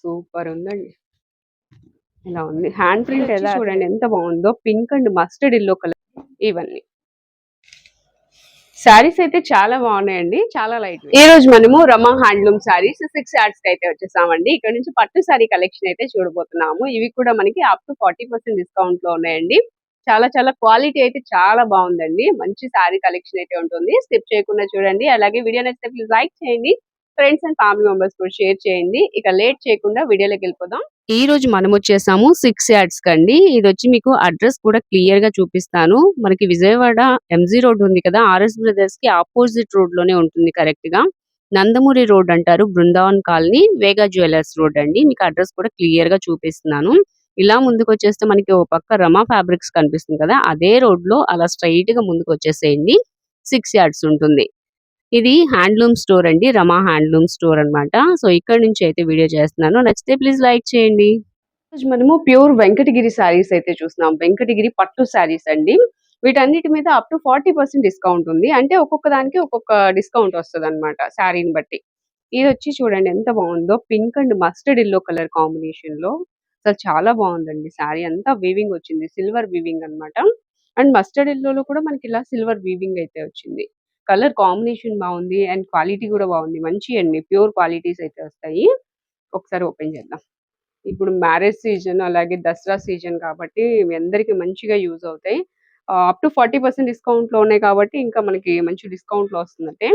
Super ఉందండి. ఇలా ఉంది. హ్యాండ్ ప్రింట్ ఎలా చూడండి. ఎంత బాగుందో. Pink and mustard yellow colour ఇవన్నీ. శారీస్ అయితే చాలా బాగున్నాయండి. చాలా లైట్ ఈ రోజు మనము రమా హ్యాండ్లూమ్ శారీస్ సిక్స్ యాడ్స్కి అయితే వచ్చేసామండి. ఇక్కడ నుంచి పట్టు శారీ కలెక్షన్ అయితే చూడబోతున్నాము. ఇవి కూడా మనకి అప్ టు ఫార్టీ పర్సెంట్ డిస్కౌంట్లో ఉన్నాయండి. చాలా చాలా క్వాలిటీ అయితే చాలా బాగుందండి. మంచి శారీ కలెక్షన్ అయితే ఉంటుంది. స్కిప్ చేయకుండా చూడండి. అలాగే వీడియో నచ్చితే ప్లీజ్ లైక్ చేయండి. ఫ్రెండ్స్ అండ్ ఫ్యామిలీ మెంబర్స్ కూడా షేర్ చేయండి. ఇక లేట్ చేయకుండా వీడియోలోకి వెళ్ళిపోదాం. ఈ రోజు మనం వచ్చేసాము సిక్స్ యాడ్స్ కండి. ఇది వచ్చి మీకు అడ్రస్ కూడా క్లియర్గా చూపిస్తాను. మనకి విజయవాడ ఎంజీ రోడ్ ఉంది కదా ఆర్ఎస్ బ్రదర్స్కి ఆపోజిట్ రోడ్లోనే ఉంటుంది కరెక్ట్గా. నందమూరి రోడ్ అంటారు Brindavan colony Vega jewellers road అండి. మీకు అడ్రస్ కూడా క్లియర్గా చూపిస్తున్నాను. ఇలా ముందుకు వచ్చేస్తే మనకి ఓ పక్క రమా ఫ్యాబ్రిక్స్ కనిపిస్తుంది కదా అదే రోడ్లో అలా స్ట్రైట్గా ముందుకు వచ్చేసేయండి. సిక్స్ యార్డ్స్ ఉంటుంది. ఇది హ్యాండ్లూమ్ స్టోర్ అండి రమా హ్యాండ్లూమ్ స్టోర్ అన్నమాట. సో ఇక్కడ నుంచి అయితే వీడియో చేస్తున్నాను. నచ్చితే ప్లీజ్ లైక్ చేయండి. మనము ప్యూర్ వెంకటగిరి శారీస్ అయితే చూస్తున్నాం. వెంకటగిరి పట్టు శారీస్ అండి. వీటన్నిటి మీద up to forty percent discount ఉంది. అంటే ఒక్కొక్క దానికి ఒక్కొక్క డిస్కౌంట్ వస్తుంది అనమాట శారీని బట్టి. ఇది వచ్చి చూడండి ఎంత బాగుందో. Pink and mustard yellow colour కాంబినేషన్లో అసలు చాలా బాగుందండి శారీ. అంతా వీవింగ్ వచ్చింది. సిల్వర్ వీవింగ్ అన్నమాట. అండ్ మస్టర్డ్ ఎల్లో కూడా మనకి ఇలా సిల్వర్ వీవింగ్ అయితే వచ్చింది. కలర్ కాంబినేషన్ బాగుంది అండ్ క్వాలిటీ కూడా బాగుంది. మంచి అండి. ప్యూర్ క్వాలిటీస్ అయితే వస్తాయి. ఒకసారి ఓపెన్ చేద్దాం. ఇప్పుడు మ్యారేజ్ సీజన్ అలాగే దసరా సీజన్ కాబట్టి మీ అందరికి మంచిగా యూజ్ అవుతాయి. అప్ టు ఫార్టీ పర్సెంట్ డిస్కౌంట్లో ఉన్నాయి కాబట్టి ఇంకా మనకి మంచి డిస్కౌంట్లో వస్తుందంటే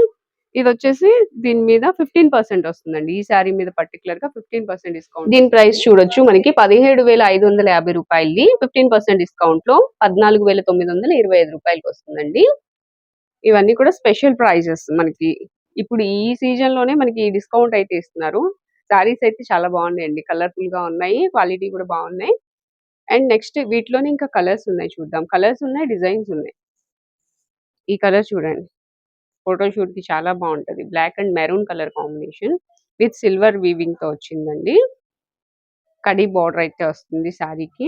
ఇది వచ్చేసి దీని మీద ఫిఫ్టీన్ పర్సెంట్ వస్తుందండి. ఈ శారీ మీద పర్టికులర్గా ఫిఫ్టీన్ పర్సెంట్ డిస్కౌంట్ దీని ప్రైస్ చూడొచ్చు. మనకి పదిహేడు వేల ఐదు వందల యాభై రూపాయలది ఫిఫ్టీన్ పర్సెంట్ డిస్కౌంట్లో పద్నాలుగు వేల తొమ్మిది వందల ఇరవై ఐదు రూపాయలకి వస్తుందండి. ఇవన్నీ కూడా స్పెషల్ ప్రైజెస్ మనకి. ఇప్పుడు ఈ సీజన్లోనే మనకి డిస్కౌంట్ అయితే ఇస్తున్నారు. సారీస్ అయితే చాలా బాగున్నాయండి. కలర్ఫుల్గా ఉన్నాయి. క్వాలిటీ కూడా బాగున్నాయి. అండ్ నెక్స్ట్ వీటిలోనే ఇంకా కలర్స్ ఉన్నాయి చూద్దాం. కలర్స్ ఉన్నాయి డిజైన్స్ ఉన్నాయి. ఈ కలర్ చూడండి. ఫోటోషూట్కి చాలా బాగుంటది. Black and maroon colour combination with silver వీవింగ్తో వచ్చిందండి. కడి బార్డర్ అయితే వస్తుంది శారీకి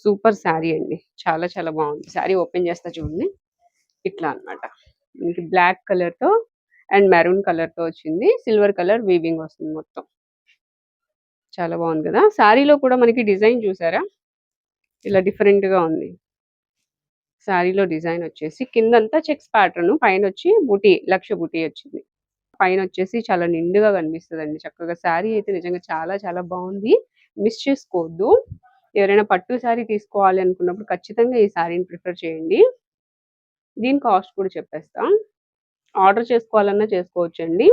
సూపర్ శారీ అండి. చాలా చాలా బాగుంది. శారీ ఓపెన్ చేస్తా చూడండి. ఇట్లా అన్నమాట. మనకి బ్లాక్ కలర్తో అండ్ మెరూన్ కలర్తో వచ్చింది. సిల్వర్ కలర్ వీవింగ్ వస్తుంది మొత్తం. చాలా బాగుంది కదా? శారీలో కూడా మనకి డిజైన్ చూసారా? ఇలా డిఫరెంట్గా ఉంది. శారీలో డిజైన్ వచ్చేసి కిందంతా చెక్స్ ప్యాటర్న్ పైన వచ్చి బుటీ లక్ష బుటీ వచ్చింది. పైన వచ్చేసి చాలా నిండుగా కనిపిస్తుంది అండి చక్కగా శారీ అయితే నిజంగా చాలా చాలా బాగుంది. మిస్ చేసుకోవద్దు. ఎవరైనా పట్టు శారీ తీసుకోవాలి అనుకున్నప్పుడు ఖచ్చితంగా ఈ శారీని ప్రిఫర్ చేయండి. దీని కాస్ట్ కూడా చెప్పేస్తాం. ఆర్డర్ చేసుకోవాలన్నా చేసుకోవచ్చండి.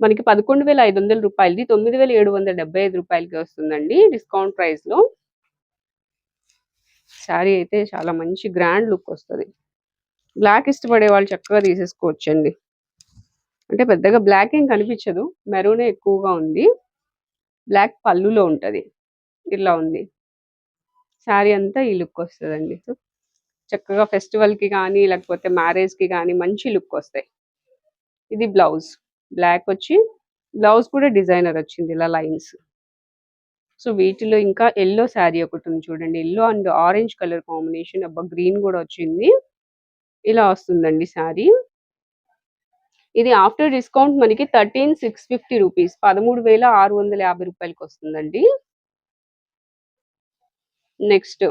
మనకి పదకొండు వేల ఐదు వందల రూపాయలది తొమ్మిది వేల ఏడు వందల డెబ్బై ఐదు రూపాయలకి వస్తుందండి డిస్కౌంట్ ప్రైస్లో శారీ అయితే చాలా మంచి గ్రాండ్ లుక్ వస్తుంది. బ్లాక్ ఇష్టపడే వాళ్ళు చక్కగా తీసేసుకోవచ్చండి. అంటే పెద్దగా బ్లాక్ ఏం కనిపించదు. మెరూనే ఎక్కువగా ఉంది. బ్లాక్ పళ్ళులో ఉంటుంది. ఇలా ఉంది. శారీ అంతా ఈ లుక్ వస్తుందండి. చక్కగా ఫెస్టివల్కి కానీ లేకపోతే మ్యారేజ్కి కానీ మంచి లుక్ వస్తాయి ఇది బ్లౌజ్. బ్లాక్ వచ్చి బ్లౌజ్ కూడా డిజైనర్ వచ్చింది ఇలా లైన్స్. సో వీటిలో ఇంకా ఎల్లో శారీ ఒకటి ఉంది చూడండి. Yellow and orange colour combination. అబ్బా! గ్రీన్ కూడా వచ్చింది. ఇలా వస్తుందండి శారీ. ఇది ఆఫ్టర్ డిస్కౌంట్ మనకి థర్టీన్ సిక్స్ ఫిఫ్టీ రూపీస్. పదమూడు వేల ఆరు వందల యాభై రూపాయలకి వస్తుందండి. నెక్స్ట్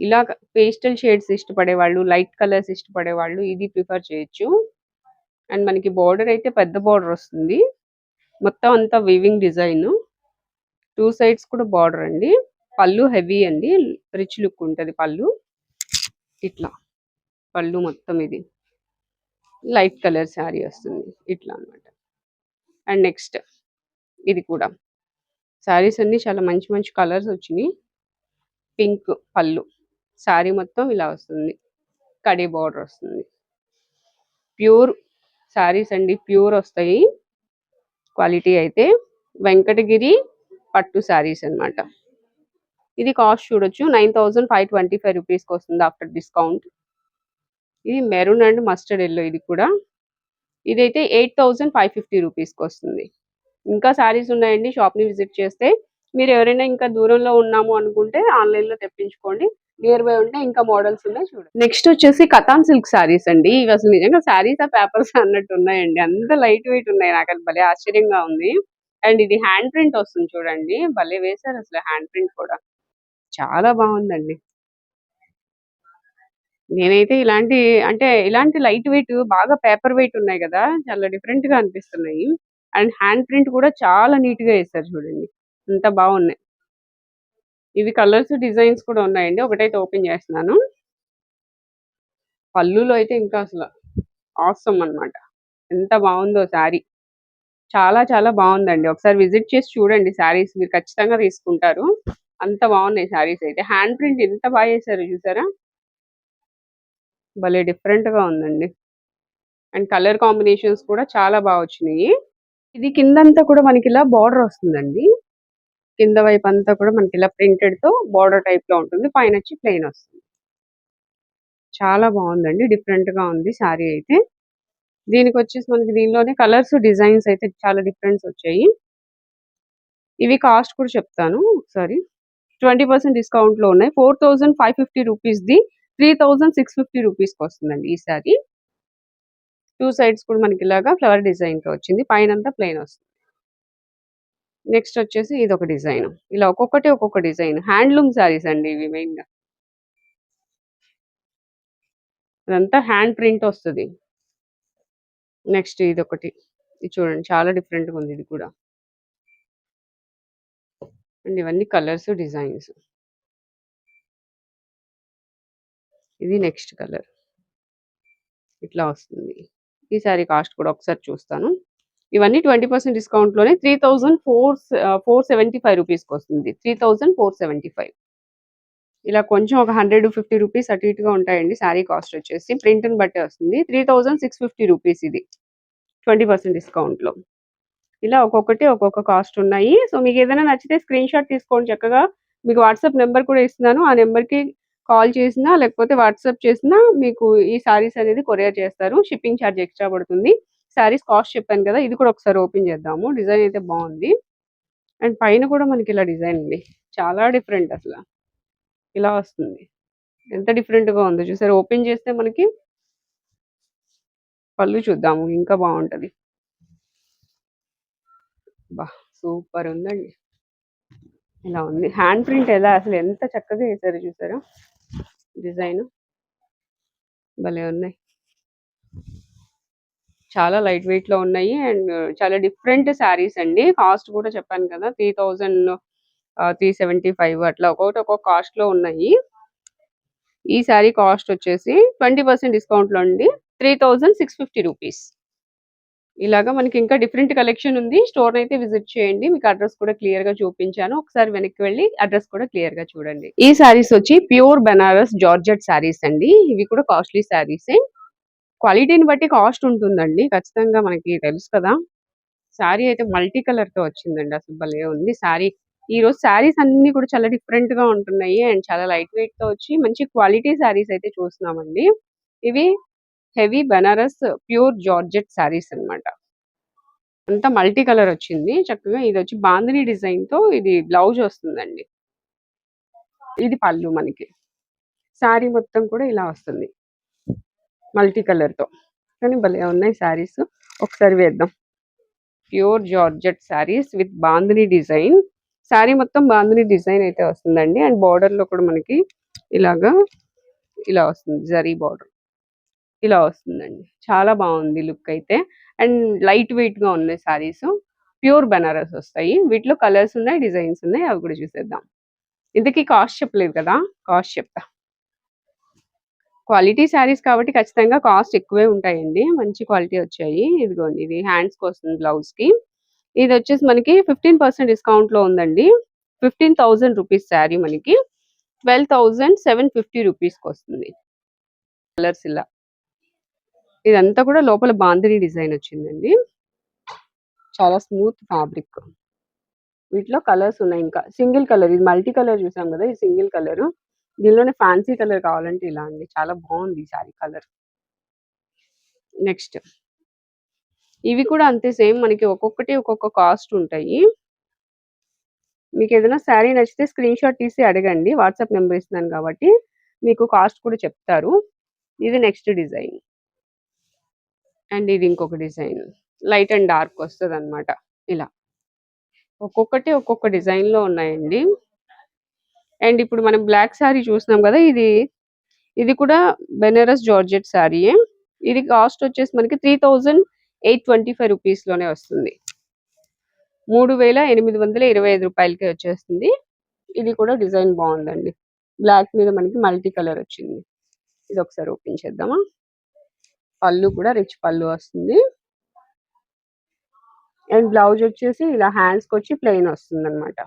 ఇలా పేస్టల్ షేడ్స్ ఇష్టపడే వాళ్ళు లైట్ కలర్స్ ఇష్టపడే వాళ్ళు ఇది ప్రిఫర్ చేయొచ్చు. అండ్ మనకి బార్డర్ అయితే పెద్ద బార్డర్ వస్తుంది. మొత్తం అంతా వీవింగ్ డిజైన్ టూ సైడ్స్ కూడా బార్డర్ అండి. పళ్ళు హెవీ అండి. రిచ్ లుక్ ఉంటుంది పళ్ళు. ఇట్లా. పళ్ళు మొత్తం ఇది. లైట్ కలర్ శారీ వస్తుంది. ఇట్లా అనమాట అండ్ నెక్స్ట్ ఇది కూడా. శారీస్ అన్ని చాలా మంచి మంచి కలర్స్ వచ్చినాయి. పింక్ పళ్ళు. శారీ మొత్తం ఇలా వస్తుంది. కడి బార్డర్ వస్తుంది. ప్యూర్ శారీస్ అండి. ప్యూర్ వస్తాయి. క్వాలిటీ అయితే వెంకటగిరి పట్టు శారీస్ అన్నమాట. ఇది కాస్ట్ చూడొచ్చు. Nine thousand five twenty five రూపీస్కి వస్తుంది ఆఫ్టర్ డిస్కౌంట్. ఇది మెరూన్ అండ్ మస్టర్డ్ ఎల్లో ఇది కూడా. ఇదైతే ఎయిట్ థౌజండ్ ఫైవ్ ఫిఫ్టీ రూపీస్కి వస్తుంది. ఇంకా శారీస్ ఉన్నాయండి. షాప్ని విజిట్ చేస్తే మీరు ఎవరైనా ఇంకా దూరంలో ఉన్నాము అనుకుంటే ఆన్లైన్లో తెప్పించుకోండి. నియర్ బై ఉంటే ఇంకా మోడల్స్ ఉన్నాయి చూడండి నెక్స్ట్ వచ్చేసి కథాన్ సిల్క్ శారీస్ అండి. ఇవి అసలు నిజంగా శారీస్ ఆ పేపర్స్ అన్నట్టు ఉన్నాయండి. అంత లైట్ వెయిట్ ఉన్నాయి. నాకు అది భలే ఆశ్చర్యంగా ఉంది. అండ్ ఇది హ్యాండ్ ప్రింట్ వస్తుంది చూడండి. భలే వేశారు అసలు హ్యాండ్ ప్రింట్ కూడా. చాలా బాగుందండి. నేనైతే ఇలాంటి అంటే ఇలాంటి లైట్ వెయిట్ బాగా పేపర్ వెయిట్ ఉన్నాయి కదా. చాలా డిఫరెంట్గా అనిపిస్తున్నాయి. అండ్ హ్యాండ్ ప్రింట్ కూడా చాలా నీట్గా వేశారు చూడండి. అంత బాగున్నాయి. ఇవి కలర్స్ డిజైన్స్ కూడా ఉన్నాయండి. ఒకటైతే ఓపెన్ చేస్తున్నాను. పళ్ళులో అయితే ఇంకా అసలు ఆసం అన్నమాట. ఎంత బాగుందో శారీ. చాలా చాలా బాగుందండి. ఒకసారి విజిట్ చేసి చూడండి శారీస్. మీరు ఖచ్చితంగా తీసుకుంటారు. అంత బాగున్నాయి శారీస్ అయితే. హ్యాండ్ ప్రింట్ ఎంత బాగా చేశారు చూసారా? భలే డిఫరెంట్గా ఉందండి. అండ్ కలర్ కాంబినేషన్స్ కూడా చాలా బాగా వచ్చినాయి. ఇది కిందంతా కూడా మనకి ఇలా బార్డర్ వస్తుందండి. కింద వైపు అంతా కూడా మనకి ఇలా ప్రింటెడ్తో బార్డర్ టైప్లో ఉంటుంది. పైన వచ్చి ప్లెయిన్ వస్తుంది. చాలా బాగుందండి. డిఫరెంట్గా ఉంది శారీ అయితే. దీనికి వచ్చేసి మనకి దీనిలోనే కలర్స్ డిజైన్స్ అయితే చాలా డిఫరెన్స్ వచ్చాయి. ఇవి కాస్ట్ కూడా చెప్తాను. ఒకసారి ట్వంటీ పర్సెంట్ డిస్కౌంట్లో ఉన్నాయి. Four thousand five fifty rupees the three thousand six fifty రూపీస్కి వస్తుందండి ఈ సారీ టూ సైడ్స్ కూడా మనకి ఇలాగా ఫ్లవర్ డిజైన్తో వచ్చింది. పైన అంతా ప్లెయిన్ వస్తుంది. నెక్స్ట్ వచ్చేసి ఇది ఒక డిజైన్. ఇలా ఒక్కొక్కటి ఒక్కొక్క డిజైన్. హ్యాండ్లూమ్ శారీస్ అండి ఇవి మెయిన్గా అదంతా హ్యాండ్ ప్రింట్ వస్తుంది. నెక్స్ట్ ఇది ఒకటి ఇది చూడండి చాలా డిఫరెంట్గా ఉంది ఇది కూడా. అండ్ ఇవన్నీ కలర్స్ డిజైన్స్. ఇది నెక్స్ట్ కలర్. ఇట్లా వస్తుంది. ఈ సారీ కాస్ట్ కూడా ఒకసారి చూస్తాను. ఇవన్నీ twenty percent డిస్కౌంట్లోనే three thousand four four seventy five రూపీస్కి వస్తుంది. Three thousand four seventy five ఇలా కొంచెం ఒక హండ్రెడ్ ఫిఫ్టీ రూపీస్ అటు ఇటుగా ఉంటాయండి. శారీ కాస్ట్ వచ్చేసి ప్రింట్ని బట్టే వస్తుంది. Three thousand six fifty rupees ఇది ట్వంటీ పర్సెంట్ డిస్కౌంట్లో ఇలా ఒక్కొక్కటి ఒక్కొక్క కాస్ట్ ఉన్నాయి. సో మీకు ఏదైనా నచ్చితే స్క్రీన్ షాట్ తీసుకోండి చక్కగా. మీకు వాట్సాప్ నెంబర్ కూడా ఇస్తున్నాను. ఆ నెంబర్కి కాల్ చేసినా లేకపోతే వాట్సాప్ చేసినా మీకు ఈ సారీస్ అనేది కొరియర్ చేస్తారు. షిప్పింగ్ ఛార్జ్ ఎక్స్ట్రా పడుతుంది. సారీస్ కాస్ట్ చెప్పాను కదా ఇది కూడా ఒకసారి ఓపెన్ చేద్దాము. డిజైన్ అయితే బాగుంది. అండ్ పైన కూడా మనకి ఇలా డిజైన్ ఉంది. చాలా డిఫరెంట్ అసలు. ఇలా వస్తుంది. ఎంత డిఫరెంట్గా ఉందో చూసారు? ఓపెన్ చేస్తే మనకి పళ్ళు చూద్దాము. ఇంకా బాగుంటుంది. బా సూపర్ ఉందండి. ఇలా ఉంది. హ్యాండ్ ప్రింట్ ఎలా? అసలు ఎంత చక్కగా వేసారు చూసారా? డిజైన్. భలే ఉన్నాయి. చాలా లైట్ వెయిట్లో ఉన్నాయి. అండ్ చాలా డిఫరెంట్ శారీస్ అండి. కాస్ట్ కూడా చెప్పాను కదా three thousand three seventy five అట్లా ఒక్కొక్కటి ఒక్కొక్క కాస్ట్లో ఉన్నాయి. ఈ శారీ కాస్ట్ వచ్చేసి ట్వంటీ పర్సెంట్ డిస్కౌంట్లో అండి. Three thousand six fifty rupees ఇలాగా మనకి ఇంకా డిఫరెంట్ కలెక్షన్ ఉంది. స్టోర్ అయితే విజిట్ చేయండి. మీకు అడ్రస్ కూడా క్లియర్గా చూపించాను. ఒకసారి వెనక్కి వెళ్ళి అడ్రస్ కూడా క్లియర్గా చూడండి. ఈ శారీస్ వచ్చి ప్యూర్ బెనారస్ జార్జెట్ శారీస్ అండి. ఇవి కూడా కాస్ట్లీ శారీస్. క్వాలిటీని బట్టి కాస్ట్ ఉంటుందండి. ఖచ్చితంగా మనకి తెలుసు కదా. శారీ అయితే మల్టీ కలర్తో వచ్చిందండి. అసలు భలే ఉంది శారీ. ఈ రోజు శారీస్ అన్ని కూడా చాలా డిఫరెంట్గా ఉంటున్నాయి. అండ్ చాలా లైట్ వెయిట్తో వచ్చి మంచి క్వాలిటీ శారీస్ అయితే చూస్తున్నామండి. ఇవి heavy Banaras pure georgette saris అన్నమాట. అంతా మల్టీ కలర్ వచ్చింది. చక్కగా ఇది వచ్చి బాందిని డిజైన్తో ఇది బ్లౌజ్ వస్తుందండి. ఇది పళ్ళు మనకి. శారీ మొత్తం కూడా ఇలా వస్తుంది. మల్టీ కలర్తో. కానీ భలే ఉన్నాయి శారీస్ ఒకసారి వేద్దాం. Pure georgette saris with bandhani design sari మొత్తం బాందిని డిజైన్ అయితే వస్తుందండి. అండ్ బార్డర్లో కూడా మనకి ఇలాగా ఇలా వస్తుంది. జరీ బార్డర్ ఇలా వస్తుందండి. చాలా బాగుంది లుక్ అయితే. అండ్ లైట్ వెయిట్గా ఉన్నాయి సారీస్ ప్యూర్ బెనారస్ వస్తాయి. వీటిలో కలర్స్ ఉన్నాయి డిజైన్స్ ఉన్నాయి. అవి కూడా చూసేద్దాం. ఇంతకీ కాస్ట్ చెప్పలేదు కదా? కాస్ట్ చెప్తా. క్వాలిటీ శారీస్ కాబట్టి ఖచ్చితంగా కాస్ట్ ఎక్కువే ఉంటాయండి. మంచి క్వాలిటీ వచ్చాయి. ఇదిగోండి ఇది హ్యాండ్స్కి వస్తుంది బ్లౌజ్కి. ఇది వచ్చేసి మనకి ఫిఫ్టీన్ పర్సెంట్ డిస్కౌంట్లో ఉందండి. ఫిఫ్టీన్ థౌసండ్ రూపీస్ శారీ మనకి. ట్వెల్వ్ థౌసండ్ సెవెన్ ఫిఫ్టీ రూపీస్కి వస్తుంది. కలర్స్ ఇలా. ఇదంతా కూడా లోపల బాందిని డిజైన్ వచ్చిందండి. చాలా స్మూత్ ఫ్యాబ్రిక్. వీటిలో కలర్స్ ఉన్నాయి ఇంకా. సింగిల్ కలర్ ఇది మల్టీ కలర్ చూసాం కదా ఇది సింగిల్ కలర్. దీనిలోనే ఫ్యాన్సీ కలర్ కావాలంటే ఇలా అండి. చాలా బాగుంది ఈ శారీ కలర్. నెక్స్ట్. ఇవి కూడా అంతే సేమ్ మనకి ఒక్కొక్కటి ఒక్కొక్క కాస్ట్ ఉంటాయి. మీకు ఏదైనా శారీ నచ్చితే స్క్రీన్ షాట్ తీసి అడగండి. వాట్సాప్ నెంబర్ ఇస్తున్నాను కాబట్టి మీకు కాస్ట్ కూడా చెప్తారు. ఇది నెక్స్ట్ డిజైన్. అండ్ ఇది ఇంకొక డిజైన్. లైట్ అండ్ డార్క్ వస్తుంది ఇలా. ఒక్కొక్కటి ఒక్కొక్క డిజైన్లో ఉన్నాయండి. అండ్ ఇప్పుడు మనం బ్లాక్ శారీ చూస్తున్నాం కదా ఇది ఇది కూడా బెనారస్ జార్జెట్ శారీ ఇది కాస్ట్ వచ్చేసి మనకి three thousand eight twenty five రూపీస్లోనే వస్తుంది. మూడు వేల ఎనిమిది వందల ఇరవై ఐదు రూపాయలకి వచ్చేస్తుంది. ఇది కూడా డిజైన్ బాగుందండి. బ్లాక్ మీద మనకి మల్టీ కలర్ వచ్చింది. ఇది ఒకసారి ఓపెన్ చేద్దామా? పళ్ళు కూడా రిచ్ పళ్ళు వస్తుంది. అండ్ బ్లౌజ్ వచ్చేసి ఇలా హ్యాండ్స్కి వచ్చి ప్లెయిన్ వస్తుంది అనమాట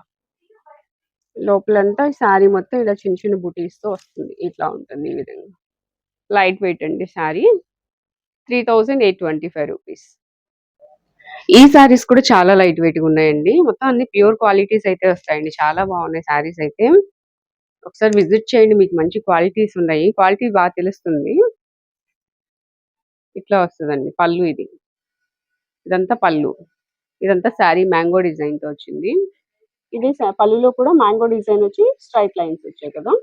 లోపలంతా ఈ శారీ మొత్తం ఇలా చిన్న చిన్న బుటీస్తో వస్తుంది. ఇట్లా ఉంటుంది ఈ విధంగా. లైట్ వెయిట్ అండి sari three thousand eight twenty five rupees ఈ శారీస్ కూడా చాలా లైట్ వెయిట్గా ఉన్నాయండి. మొత్తం అన్ని ప్యూర్ క్వాలిటీస్ అయితే వస్తాయండి. చాలా బాగున్నాయి శారీస్ అయితే. ఒకసారి విజిట్ చేయండి. మీకు మంచి క్వాలిటీస్ ఉన్నాయి. క్వాలిటీ బాగా తెలుస్తుంది. ఇట్లా వస్తుందండి. పళ్ళు ఇది. ఇదంతా పళ్ళు. ఇదంతా శారీ మ్యాంగో డిజైన్తో వచ్చింది. ఇది స- పళ్ళులో కూడా మ్యాంగో డిజైన్ వచ్చి స్ట్రైట్ లైన్స్ వచ్చాయి కదా.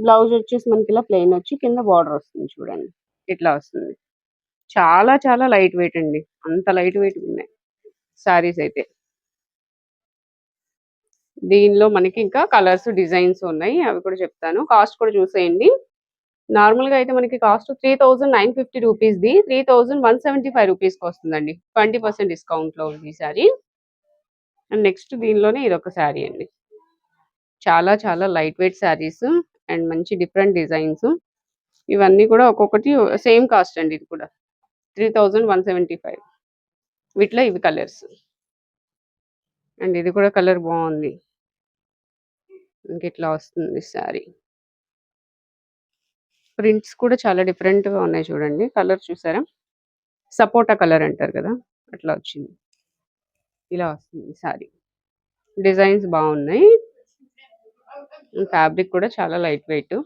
బ్లౌజ్ వచ్చేసి మనకి ఇలా ప్లెయిన్ వచ్చి కింద బార్డర్ వస్తుంది చూడండి. ఇట్లా వస్తుంది. చాలా చాలా లైట్ వెయిట్ అండి. అంత లైట్ వెయిట్ ఉన్నాయి శారీస్ అయితే. దీనిలో మనకి ఇంకా కలర్స్ డిజైన్స్ ఉన్నాయి. అవి కూడా చెప్తాను. కాస్ట్ కూడా చూసేయండి. నార్మల్గా అయితే మనకి cost three thousand nine fifty rupees the three thousand one seventy five రూపీస్కి వస్తుందండి. ట్వంటీ పర్సెంట్ డిస్కౌంట్లో ఉంది ఈ సారీ అండ్ నెక్స్ట్ దీనిలోనే ఇది ఒక శారీ అండి. చాలా చాలా లైట్ వెయిట్ శారీస్ అండ్ మంచి డిఫరెంట్ డిజైన్స్. ఇవన్నీ కూడా ఒక్కొక్కటి సేమ్ కాస్ట్ అండి ఇది కూడా. Three thousand one seventy five. వీటిలో ఇవి కలర్స్. అండ్ ఇది కూడా కలర్ బాగుంది. ఇంక ఇట్లా వస్తుంది శారీ? ప్రింట్స్ కూడా చాలా డిఫరెంట్గా ఉన్నాయి చూడండి. కలర్ చూసారా? సపోటా కలర్ అంటారు కదా? అట్లా వచ్చింది. ఇలా వస్తుంది సారీ. డిజైన్స్ బాగున్నాయి. ఫ్యాబ్రిక్ కూడా చాలా లైట్ వెయిట్.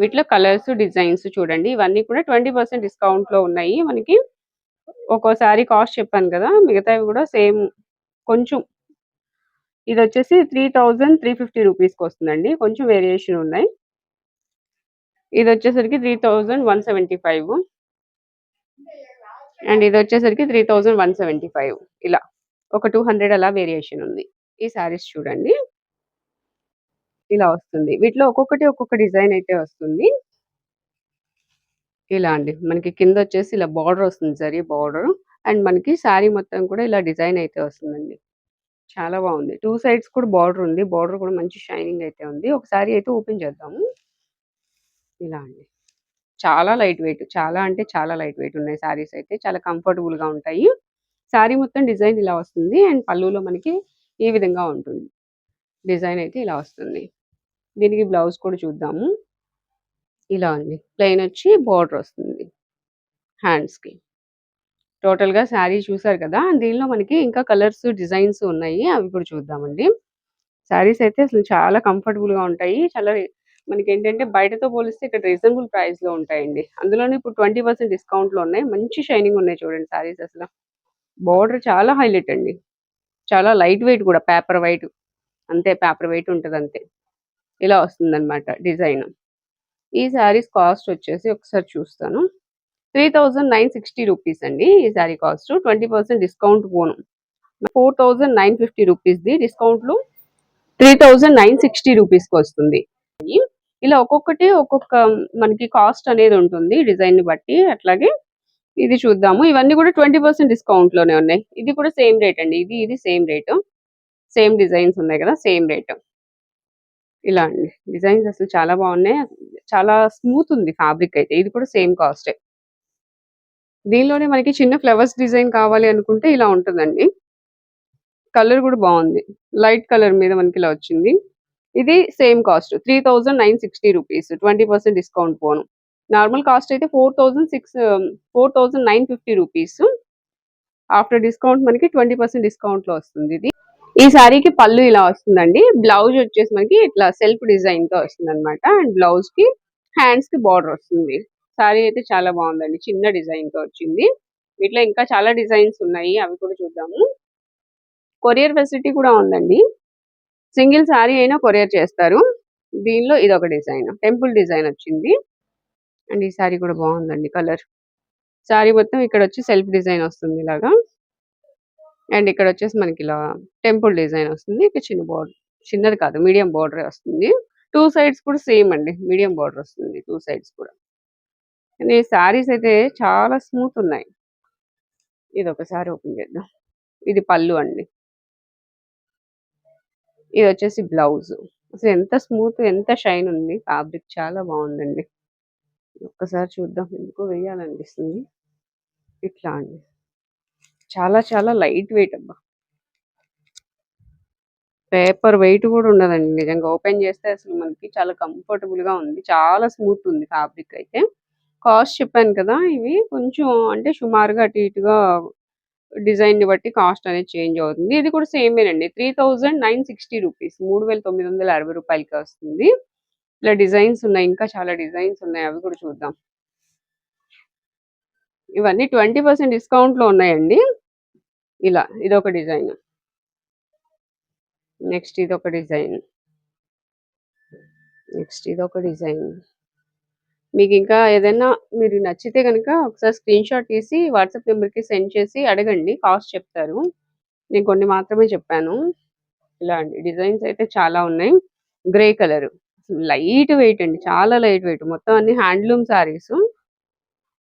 వీటిలో కలర్స్ డిజైన్స్ చూడండి. ఇవన్నీ కూడా ట్వంటీ పర్సెంట్ డిస్కౌంట్లో ఉన్నాయి. మనకి ఒక్కోసారి కాస్ట్ చెప్పాను కదా మిగతావి కూడా సేమ్ కొంచెం. ఇది వచ్చేసి త్రీ థౌజండ్ త్రీ ఫిఫ్టీ రూపీస్కి వస్తుందండి. కొంచెం వేరియేషన్ ఉన్నాయి. ఇది వచ్చేసరికి three thousand one seventy five. And ఇది వచ్చేసరికి three thousand one seventy five. ఇలా. ఒక టూ హండ్రెడ్ అలా వేరియేషన్ ఉంది. ఈ శారీస్ చూడండి. ఇలా వస్తుంది. వీటిలో ఒక్కొక్కటి ఒక్కొక్క డిజైన్ అయితే వస్తుంది. ఇలా అండి. మనకి కింద వచ్చేసి ఇలా బార్డర్ వస్తుంది జరీ బార్డర్. అండ్ మనకి శారీ మొత్తం కూడా ఇలా డిజైన్ అయితే వస్తుందండి. చాలా బాగుంది. టూ సైడ్స్ కూడా బార్డర్ ఉంది. బార్డర్ కూడా మంచి షైనింగ్ అయితే ఉంది. ఒక అయితే ఓపెన్ చేద్దాము. ఇలా అండి. చాలా లైట్ వెయిట్. చాలా అంటే చాలా లైట్ వెయిట్ ఉన్నాయి శారీస్ అయితే. చాలా కంఫర్టబుల్గా ఉంటాయి. శారీ మొత్తం డిజైన్ ఇలా వస్తుంది అండ్ పళ్ళులో మనకి ఈ విధంగా ఉంటుంది. డిజైన్ అయితే ఇలా వస్తుంది. దీనికి బ్లౌజ్ కూడా చూద్దాము. ఇలా ఉంది ప్లెయిన్ వచ్చి బార్డర్ వస్తుంది. హ్యాండ్స్కి. టోటల్గా శారీ చూసారు కదా దీనిలో మనకి ఇంకా కలర్స్ డిజైన్స్ ఉన్నాయి. అవి కూడా చూద్దామండి. శారీస్ అయితే అసలు చాలా కంఫర్టబుల్గా ఉంటాయి. చాలా మనకి ఏంటంటే బయటతో పోలిస్తే ఇక్కడ రీజనబుల్ ప్రైస్లో ఉంటాయండి. అందులోనే ఇప్పుడు ట్వంటీ పర్సెంట్ డిస్కౌంట్లో ఉన్నాయి. మంచి షైనింగ్ ఉన్నాయి చూడండి శారీస్ అసలు. బార్డర్ చాలా హైలైట్ అండి. చాలా లైట్ వెయిట్ కూడా పేపర్ వైట్. అంతే పేపర్ వెయిట్ ఉంటుంది అంతే. ఇలా వస్తుంది అనమాట డిజైన్. ఈ శారీస్ కాస్ట్ వచ్చేసి ఒకసారి చూస్తాను. Three thousand nine sixty rupees అండి ఈ sari cost. Twenty percent discount పోను. ఫోర్ థౌజండ్ నైన్ ఫిఫ్టీ రూపీస్ది డిస్కౌంట్లు త్రీ థౌజండ్ నైన్ సిక్స్టీ రూపీస్కి వస్తుంది. ఇలా ఒక్కొక్కటి ఒక్కొక్క మనకి కాస్ట్ అనేది ఉంటుంది డిజైన్ని బట్టి. అట్లాగే ఇది చూద్దాము. ఇవన్నీ కూడా ట్వంటీ పర్సెంట్ డిస్కౌంట్లోనే ఉన్నాయి. ఇది కూడా సేమ్ రేట్ అండి. ఇది ఇది సేమ్ రేట్. సేమ్ డిజైన్స్ ఉన్నాయి కదా సేమ్ రేట్. ఇలా అండి. డిజైన్స్ అసలు చాలా బాగున్నాయి. చాలా స్మూత్ ఉంది ఫ్యాబ్రిక్ అయితే. ఇది కూడా సేమ్ కాస్టే. దీనిలోనే మనకి చిన్న ఫ్లవర్స్ డిజైన్ కావాలి అనుకుంటే ఇలా ఉంటుందండి. కలర్ కూడా బాగుంది. లైట్ కలర్ మీద మనకి ఇలా వచ్చింది. ఇది same cost. Three thousand nine sixty rupees. Twenty percent discount పోను. నార్మల్ కాస్ట్ అయితే four thousand six um, four thousand nine fifty rupees. After discount మనకి ట్వంటీ పర్సెంట్ డిస్కౌంట్లో వస్తుంది ఇది. ఈ శారీకి పళ్ళు ఇలా వస్తుందండి. బ్లౌజ్ వచ్చేసి మనకి ఇట్లా సెల్ఫ్ డిజైన్తో వస్తుంది అనమాట అండ్ బ్లౌజ్కి హ్యాండ్స్కి బార్డర్ వస్తుంది. శారీ అయితే చాలా బాగుందండి. చిన్న డిజైన్తో వచ్చింది. వీటిలో ఇంకా చాలా డిజైన్స్ ఉన్నాయి. అవి కూడా చూద్దాము. కొరియర్ ఫెసిలిటీ కూడా ఉందండి. సింగిల్ శారీ అయినా కొరియర్ చేస్తారు. దీనిలో ఇది ఒక డిజైన్. టెంపుల్ డిజైన్ వచ్చింది. అండ్ ఈ శారీ కూడా బాగుందండి కలర్. శారీ మొత్తం ఇక్కడ వచ్చి సెల్ఫ్ డిజైన్ వస్తుంది ఇలాగా. అండ్ ఇక్కడ వచ్చేసి మనకి ఇలా టెంపుల్ డిజైన్ వస్తుంది. ఇక్కడ చిన్న బోర్డర్ చిన్నది కాదు మీడియం బోర్డర్ వస్తుంది. టూ సైడ్స్ కూడా సేమ్ అండి మీడియం బోర్డర్ వస్తుంది టూ సైడ్స్ కూడా. కానీ శారీస్ అయితే చాలా స్మూత్ ఉన్నాయి. ఇది ఒకసారి ఓపెన్ చేద్దాం. ఇది పళ్ళు అండి. ఇది వచ్చేసి బ్లౌజ్. అసలు ఎంత స్మూత్ ఎంత షైన్ ఉంది. ఫ్యాబ్రిక్ చాలా బాగుందండి. ఒక్కసారి చూద్దాం ఎందుకో వేయాలనిపిస్తుంది ఇట్లా అండి. చాలా చాలా లైట్ వెయిట్ అబ్బా. పేపర్ వెయిట్ కూడా ఉండదండి. నిజంగా ఓపెన్ చేస్తే అసలు మనకి చాలా కంఫర్టబుల్గా ఉంది. చాలా స్మూత్ ఉంది ఫ్యాబ్రిక్ అయితే. కాస్ట్ చెప్పాను కదా ఇవి. కొంచెం అంటే సుమారుగా అటు ఇటుగా డిజైన్ని బట్టి కాస్ట్ అనేది చేంజ్ అవుతుంది. ఇది కూడా సేమేనండి three thousand nine sixty rupees. మూడు వేల తొమ్మిది వందల అరవై రూపాయలకి వస్తుంది. ఇలా డిజైన్స్ ఉన్నాయి. ఇంకా చాలా డిజైన్స్ ఉన్నాయి. అవి కూడా చూద్దాం. ఇవన్నీ ట్వంటీ పర్సెంట్ డిస్కౌంట్లో ఉన్నాయండి. ఇలా ఇదొక డిజైన్. నెక్స్ట్ ఇదొక డిజైన్. నెక్స్ట్ ఇదొక డిజైన్. మీకు ఇంకా ఏదైనా మీరు నచ్చితే కనుక ఒకసారి స్క్రీన్ షాట్ తీసి వాట్సాప్ నెంబర్కి సెండ్ చేసి అడగండి. కాస్ట్ చెప్తారు. నేను కొన్ని మాత్రమే చెప్పాను. ఇలా అండి. డిజైన్స్ అయితే చాలా ఉన్నాయి. Grey colour. లైట్ వెయిట్ అండి. చాలా లైట్ వెయిట్. మొత్తం అన్ని హ్యాండ్లూమ్ సారీస్.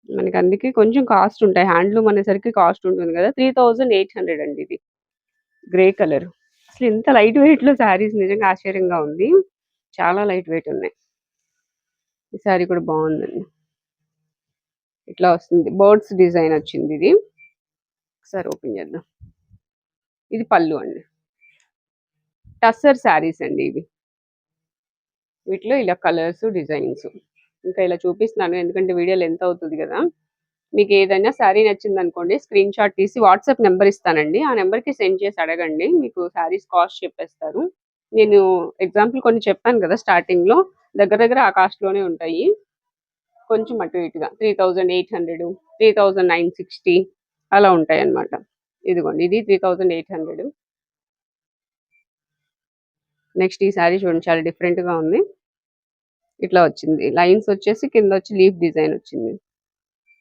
మనకి అందుకే కొంచెం కాస్ట్ ఉంటాయి. హ్యాండ్లూమ్ అనేసరికి కాస్ట్ ఉంటుంది కదా. త్రీ థౌజండ్ ఎయిట్ హండ్రెడ్ అండి ఇది. Grey colour. అసలు ఇంత లైట్ వెయిట్లో శారీస్ నిజంగా ఆశ్చర్యంగా ఉంది. చాలా లైట్ వెయిట్ ఉన్నాయి. ఈ శారీ కూడా బాగుందండి. ఇట్లా వస్తుంది. బర్డ్స్ డిజైన్ వచ్చింది ఇది. ఒకసారి ఓపెన్ చేద్దాం. ఇది పళ్ళు అండి. టస్సర్ శారీస్ అండి ఇవి. వీటిలో ఇలా కలర్స్ డిజైన్స్ ఇంకా ఇలా చూపిస్తున్నాను ఎందుకంటే వీడియో ఎంత అవుతుంది కదా. మీకు ఏదైనా శారీ నచ్చింది అనుకోండి స్క్రీన్ షాట్ తీసి వాట్సాప్ నెంబర్ ఇస్తానండి. ఆ నెంబర్కి సెండ్ చేసి అడగండి. మీకు శారీస్ కాస్ట్ చెప్పేస్తారు. నేను ఎగ్జాంపుల్ కొన్ని చెప్పాను కదా స్టార్టింగ్లో దగ్గర దగ్గర ఆ కాస్ట్లోనే ఉంటాయి. కొంచెం అటు ఇటుగా three thousand eight hundred three thousand nine sixty అలా ఉంటాయి అన్నమాట ఇదిగోండి ఇది three thousand eight hundred. Next ఈ శారీ చూడండి చాలా డిఫరెంట్గా ఉంది. ఇట్లా వచ్చింది. లైన్స్ వచ్చేసి కింద వచ్చి లీఫ్ డిజైన్ వచ్చింది.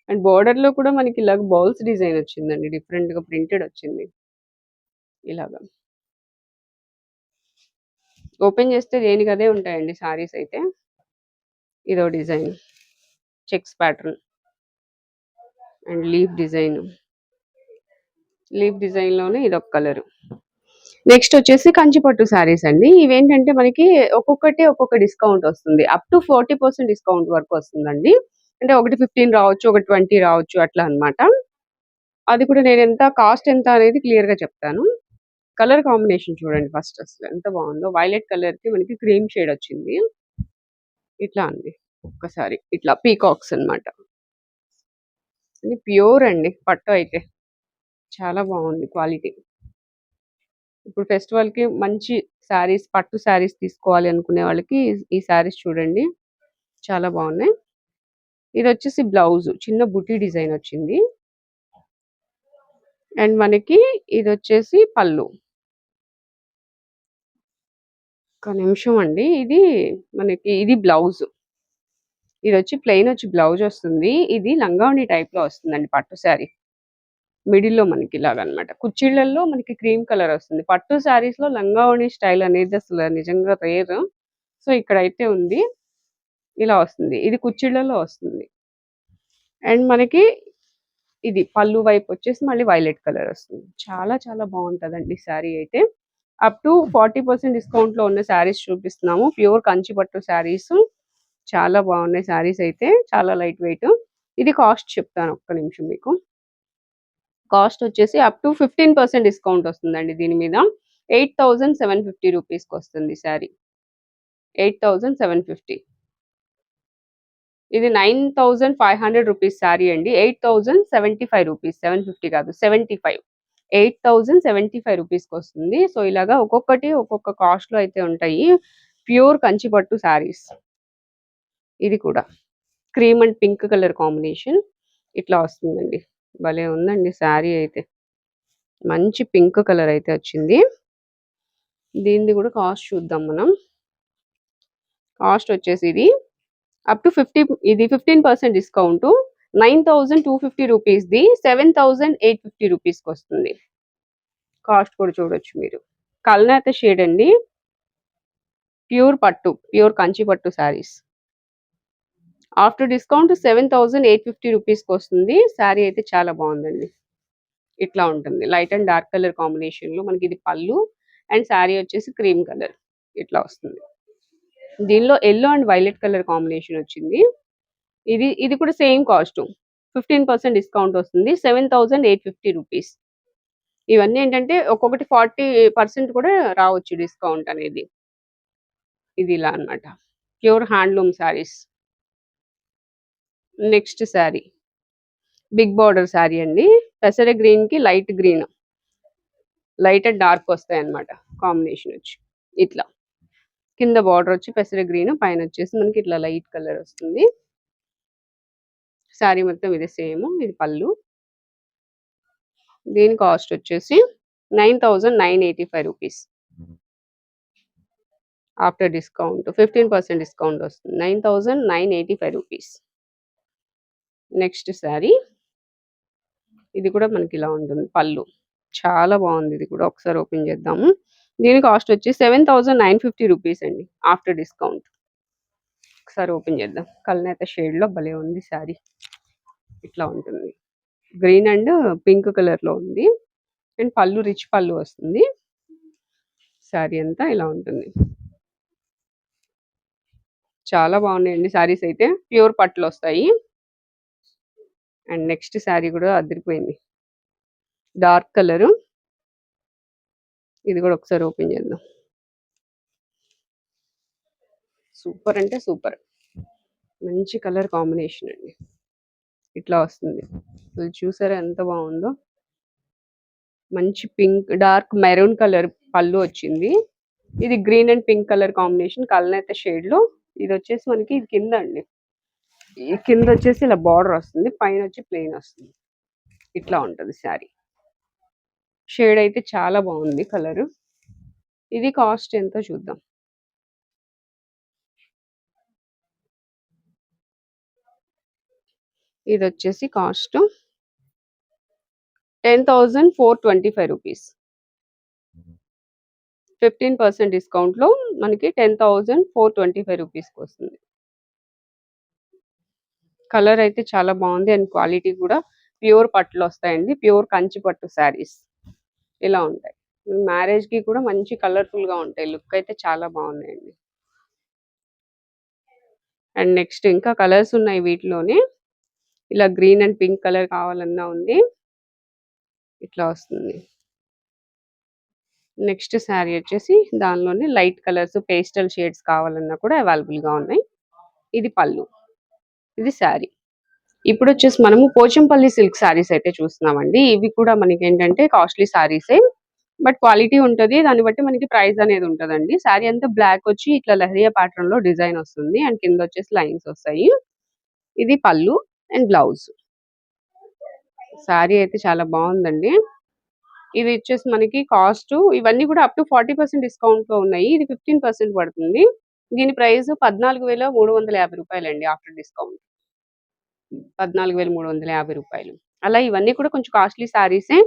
అండ్ బోర్డర్లో కూడా మనకి ఇలాగ బౌల్స్ డిజైన్ వచ్చిందండి. డిఫరెంట్గా ప్రింటెడ్ వచ్చింది. ఇలాగా. ఓపెన్ చేస్తే దేనికి అదే ఉంటాయండి సారీస్ అయితే. ఇదో design. Checks pattern. And leaf design. Leaf డిజైన్లోనే ఇదొక కలర్. నెక్స్ట్ వచ్చేసి కంచిపట్టు శారీస్ అండి. ఇవేంటంటే మనకి ఒక్కొక్కటి ఒక్కొక్క డిస్కౌంట్ వస్తుంది. Up to forty percent discount వరకు వస్తుందండి. అంటే ఒకటి ఫిఫ్టీన్ రావచ్చు ఒకటి ట్వంటీ రావచ్చు అట్లా అన్నమాట. అది కూడా నేను ఎంత కాస్ట్ ఎంత అనేది క్లియర్గా చెప్తాను. కలర్ కాంబినేషన్ చూడండి ఫస్ట్ అసలు ఎంత బాగుందో. వైలెట్ కలర్కి మనకి క్రీమ్ షేడ్ వచ్చింది. ఇట్లా అండి. ఒక్కసారి ఇట్లా పీకాక్స్ అన్నమాట. ఇది ప్యూర్ అండి. పట్టు అయితే. చాలా బాగుంది క్వాలిటీ ఇప్పుడు ఫెస్టివల్కి మంచి శారీస్ పట్టు శారీస్ తీసుకోవాలి అనుకునే వాళ్ళకి ఈ శారీస్ చూడండి. చాలా బాగున్నాయి. ఇది వచ్చేసి బ్లౌజ్ చిన్న బుటీ డిజైన్ వచ్చింది. అండ్ మనకి ఇది వచ్చేసి పళ్ళు. ఒక నిమిషం అండి. ఇది మనకి ఇది బ్లౌజ్. ఇది వచ్చి ప్లెయిన్ వచ్చి బ్లౌజ్ వస్తుంది. ఇది లంగావణి టైప్లో వస్తుందండి పట్టు శారీ. మిడిల్లో మనకి ఇలాగనమాట. అనమాట మనకి క్రీమ్ కలర్ వస్తుంది. పట్టు శారీస్లో లంగావణి స్టైల్ అనేది అసలు నిజంగా రేర్. సో ఇక్కడ అయితే ఉంది. ఇలా వస్తుంది. ఇది కుర్చీలలో వస్తుంది. అండ్ మనకి ఇది పళ్ళు వైపు వచ్చేసి మళ్ళీ వైలెట్ కలర్ వస్తుంది. చాలా చాలా బాగుంటుందండి శారీ అయితే. అప్ టు ఫార్టీ పర్సెంట్ డిస్కౌంట్లో ఉన్న శారీస్ చూపిస్తున్నాము. ప్యూర్ కంచి పట్టు శారీస్. చాలా బాగున్నాయి శారీస్ అయితే. చాలా లైట్ వెయిట్. ఇది కాస్ట్ చెప్తాను ఒక్క నిమిషం మీకు. కాస్ట్ వచ్చేసి up to fifteen percent discount వస్తుందండి దీని మీద. ఎయిట్ థౌజండ్ సెవెన్ ఫిఫ్టీ రూపీస్కి వస్తుంది sari. Eight thousand seven fifty ఇది nine thousand five hundred rupees sari అండి. Eight thousand seventy five rupees seven fifty కాదు seventy five eight thousand seventy five రూపీస్కి వస్తుంది. సో ఇలాగా ఒక్కొక్కటి ఒక్కొక్క కాస్ట్లో అయితే ఉంటాయి. ప్యూర్ కంచిపట్టు శారీస్. ఇది కూడా. Cream and pink colour combination. ఇట్లా వస్తుందండి. భలే ఉందండి శారీ అయితే. మంచి పింక్ కలర్ అయితే వచ్చింది. దీనిది కూడా కాస్ట్ చూద్దాం మనం. కాస్ట్ వచ్చేసి ఇది అప్ టు ఫిఫ్టీ ఇది fifteen percent discount. Nine thousand two fifty రూపీస్ది seven thousand eight fifty రూపీస్కి వస్తుంది. కాస్ట్ కూడా చూడొచ్చు మీరు. కల్నేత షేడ్ అండి. ప్యూర్ పట్టు ప్యూర్ కంచి పట్టు saris. After discount seven thousand eight fifty రూపీస్కి వస్తుంది. శారీ అయితే చాలా బాగుందండి. ఇట్లా ఉంటుంది. లైట్ అండ్ డార్క్ కలర్ కాంబినేషన్లో మనకి ఇది పళ్ళు అండ్ శారీ వచ్చేసి క్రీమ్ కలర్ ఇట్లా వస్తుంది. దీనిలో yellow and violet colour combination వచ్చింది. ఇది ఇది కూడా same cost. Fifteen percent discount వస్తుంది. Seven thousand eight fifty rupees. ఇవన్నీ ఏంటంటే ఒక్కొక్కటి ఫార్టీ పర్సెంట్ కూడా రావచ్చు డిస్కౌంట్ అనేది. ఇది ఇలా అనమాట pure handloom saris. Next sari. Big border sari అండి. పెసర గ్రీన్కి light green. Light and dark వస్తాయి అనమాట కాంబినేషన్ వచ్చి. ఇట్లా. కింద బార్డర్ వచ్చి పెసర గ్రీన్ పైన వచ్చేసి మనకి ఇట్లా లైట్ కలర్ వస్తుంది. శారీ మొత్తం ఇది సేమ్ ఇది పళ్ళు. దీని కాస్ట్ వచ్చేసి nine thousand nine eighty five rupees. After discount fifteen percent discount వస్తుంది. Nine thousand nine eighty five rupees. Next sari. ఇది కూడా మనకి ఇలా ఉంటుంది. పళ్ళు. చాలా బాగుంది ఇది కూడా. ఒకసారి ఓపెన్ చేద్దాము. దీని కాస్ట్ వచ్చి seven thousand nine fifty rupees అండి. After discount. ఒకసారి ఓపెన్ చేద్దాం. కల్నేత షేడ్లో భలే ఉంది శారీ. ఇట్లా ఉంటుంది. గ్రీన్ అండ్ పింక్ కలర్లో ఉంది. అండ్ పళ్ళు రిచ్ పళ్ళు వస్తుంది. శారీ అంతా ఇలా ఉంటుంది. చాలా బాగున్నాయండి శారీస్ అయితే. ప్యూర్ పట్లు వస్తాయి. అండ్ నెక్స్ట్ శారీ కూడా అదిరిపోయింది. Dark colour. ఇది కూడా ఒకసారి ఓపెన్ చేద్దాం. సూపర్ అంటే సూపర్. మంచి కలర్ కాంబినేషన్ అండి. ఇట్లా వస్తుంది. అసలు చూసారా ఎంత బాగుందో? మంచి పింక్ డార్క్ మెరూన్ కలర్ పళ్ళు వచ్చింది. ఇది green and pink colour combination కలనైతే షేడ్లో ఇది వచ్చేసి మనకి ఇది కింద అండి కింద వచ్చేసి ఇలా బార్డర్ వస్తుంది పైన వచ్చి ప్లెయిన్ వస్తుంది. ఇట్లా ఉంటుంది శారీ. షేడ్ అయితే చాలా బాగుంది కలర్ ఇది కాస్ట్ ఎంతో చూద్దాం. ఇది వచ్చేసి cost ten thousand four twenty five rupees fifteen percent డిస్కౌంట్లో మనకి ten thousand four twenty five రూపీస్కి వస్తుంది. కలర్ అయితే చాలా బాగుంది అండ్ క్వాలిటీ కూడా ప్యూర్ పట్టులు వస్తాయండి. ప్యూర్ కంచి పట్టు శారీస్. ఇలా ఉంటాయి. మ్యారేజ్కి కూడా మంచి కలర్ఫుల్గా ఉంటాయి. లుక్ అయితే చాలా బాగున్నాయండి. అండ్ నెక్స్ట్ ఇంకా కలర్స్ ఉన్నాయి వీటిలోనే. ఇలా గ్రీన్ అండ్ పింక్ కలర్ కావాలన్నా ఉంది. ఇట్లా వస్తుంది. నెక్స్ట్ శారీ వచ్చేసి దానిలోనే లైట్ కలర్స్ పేస్టల్ షేడ్స్ కావాలన్నా కూడా అవైలబుల్గా ఉన్నాయి. ఇది పళ్ళు. ఇది శారీ. ఇప్పుడు వచ్చేసి మనము పోచంపల్లి సిల్క్ శారీస్ అయితే చూస్తున్నామండి. ఇవి కూడా మనకి ఏంటంటే కాస్ట్లీ శారీసే. బట్ క్వాలిటీ ఉంటుంది. దాన్ని బట్టి మనకి ప్రైస్ అనేది ఉంటుందండి. శారీ అంతా బ్లాక్ వచ్చి ఇట్లా లహరియా ప్యాటర్న్లో డిజైన్ వస్తుంది. అండ్ కింద వచ్చేసి లైన్స్ వస్తాయి. ఇది పళ్ళు అండ్ బ్లౌజ్. శారీ అయితే చాలా బాగుందండి. ఇది వచ్చేసి మనకి కాస్ట్ ఇవన్నీ కూడా అప్ టు ఫార్టీ పర్సెంట్ డిస్కౌంట్లో ఉన్నాయి. ఇది ఫిఫ్టీన్ పర్సెంట్ పడుతుంది. దీని ప్రైస్ పద్నాలుగు వేల మూడు వందల యాభై రూపాయలు అండి ఆఫ్టర్ డిస్కౌంట్. పద్నాలుగు వేల మూడు వందల యాభై రూపాయలు. అలా ఇవన్నీ కూడా కొంచెం కాస్ట్లీ శారీసే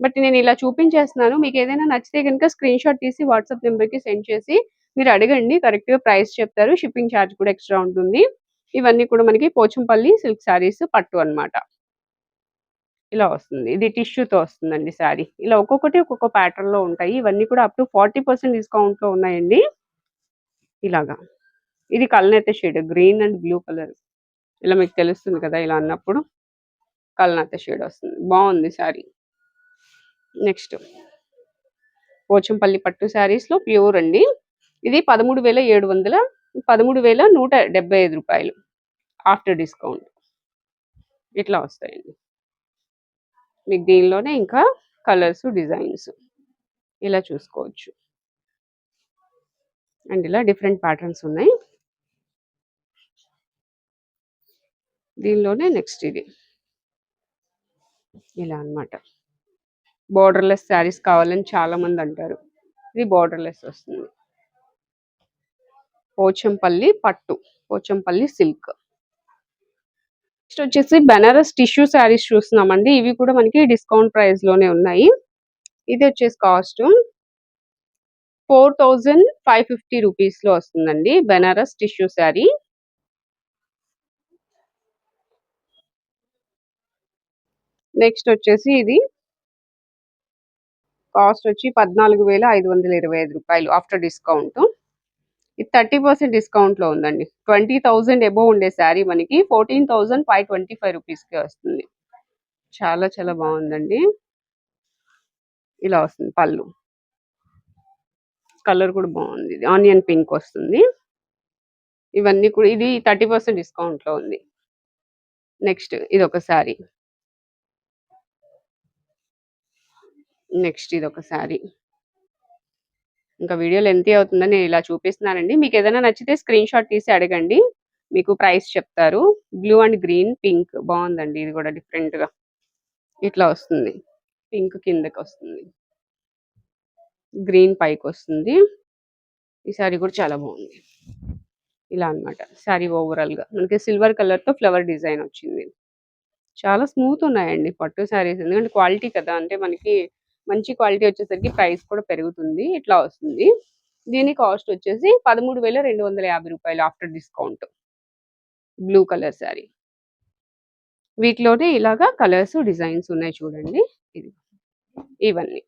బట్ నేను ఇలా చూపించేస్తున్నాను. మీకు ఏదైనా నచ్చితే కనుక స్క్రీన్ షాట్ తీసి వాట్సాప్ నెంబర్కి సెండ్ చేసి మీరు అడగండి. కరెక్ట్గా ప్రైస్ చెప్తారు. షిప్పింగ్ ఛార్జ్ కూడా ఎక్స్ట్రా ఉంటుంది. ఇవన్నీ కూడా మనకి పోచంపల్లి సిల్క్ శారీస్ పట్టు అనమాట ఇలా వస్తుంది. ఇది టిష్యూతో వస్తుందండి శారీ. ఇలా ఒక్కొక్కటి ఒక్కొక్క ప్యాటర్న్లో ఉంటాయి. ఇవన్నీ కూడా అప్ టు ఫార్టీ పర్సెంట్ డిస్కౌంట్లో ఉన్నాయండి. ఇలాగా. ఇది కల్నేత shade green and blue colour. ఇలా మీకు తెలుస్తుంది కదా ఇలా అన్నప్పుడు కల్నేత షేడ్ వస్తుంది. బాగుంది శారీ. నెక్స్ట్. పోచంపల్లి పట్టు శారీస్లో ప్యూర్ అండి. ఇది పదమూడు వేల ఏడు వందల పదమూడు వేల నూట డెబ్బై ఐదు రూపాయలు. After discount. ఇట్లా వస్తాయండి. మీకు దీనిలోనే ఇంకా కలర్స్ డిజైన్స్. ఇలా చూసుకోవచ్చు. అండ్ ఇలా డిఫరెంట్ ప్యాటర్న్స్ ఉన్నాయి. దీనిలోనే నెక్స్ట్ ఇది. ఇలా అనమాట బార్డర్లెస్ శారీస్ కావాలని చాలా మంది అంటారు. ఇది బార్డర్లెస్ వస్తుంది. పోచంపల్లి పట్టు పోచంపల్లి సిల్క్. నెక్స్ట్ వచ్చేసి బెనారస్ టిష్యూ శారీస్ చూస్తున్నామండి. ఇవి కూడా మనకి డిస్కౌంట్ ప్రైస్లోనే ఉన్నాయి. ఇది వచ్చేసి cost four thousand five fifty రూపీస్లో వస్తుందండి బెనారస్ టిష్యూ శారీ. నెక్స్ట్ వచ్చేసి ఇది కాస్ట్ వచ్చి పద్నాలుగు వేల ఐదు వందల ఇరవై ఐదు రూపాయలు ఆఫ్టర్ డిస్కౌంట్. ఇది థర్టీ పర్సెంట్ డిస్కౌంట్లో ఉందండి. ట్వంటీ థౌజండ్ ఎబో ఉండే శారీ మనకి fourteen thousand five twenty five రూపీస్కి వస్తుంది. చాలా చాలా బాగుందండి. ఇలా వస్తుంది పళ్ళు. కలర్ కూడా బాగుంది. ఇది ఆనియన్ పింక్ వస్తుంది. ఇవన్నీ కూడా ఇది థర్టీ పర్సెంట్ డిస్కౌంట్లో ఉంది. నెక్స్ట్ ఇది ఒక శారీ. నెక్స్ట్ ఇది ఒక శారీ. ఇంకా వీడియో ఎంత అవుతుందని నేను ఇలా చూపిస్తున్నానండి. మీకు ఏదైనా నచ్చితే స్క్రీన్ షాట్ తీసి అడగండి. మీకు ప్రైస్ చెప్తారు. Blue and green pink. బాగుందండి. ఇది కూడా డిఫరెంట్గా. ఇట్లా వస్తుంది. పింక్ కిందకి వస్తుంది. గ్రీన్ పైకి వస్తుంది ఈ సారీ కూడా చాలా బాగుంది. ఇలా అనమాట శారీ ఓవరాల్గా. మనకి సిల్వర్ కలర్తో ఫ్లవర్ డిజైన్ వచ్చింది. చాలా స్మూత్ ఉన్నాయండి పట్టు శారీస్. ఎందుకంటే క్వాలిటీ కదా అంటే మనకి మంచి క్వాలిటీ వచ్చేసరికి ప్రైస్ కూడా పెరుగుతుంది. ఇట్లా వస్తుంది. దీని కాస్ట్ వచ్చేసి పదమూడు వేల రెండు వందల యాభై రూపాయలు after discount. Blue colour sari. వీటిలోనే ఇలాగా కలర్స్ డిజైన్స్ ఉన్నాయి చూడండి. ఇది. ఇవన్నీ.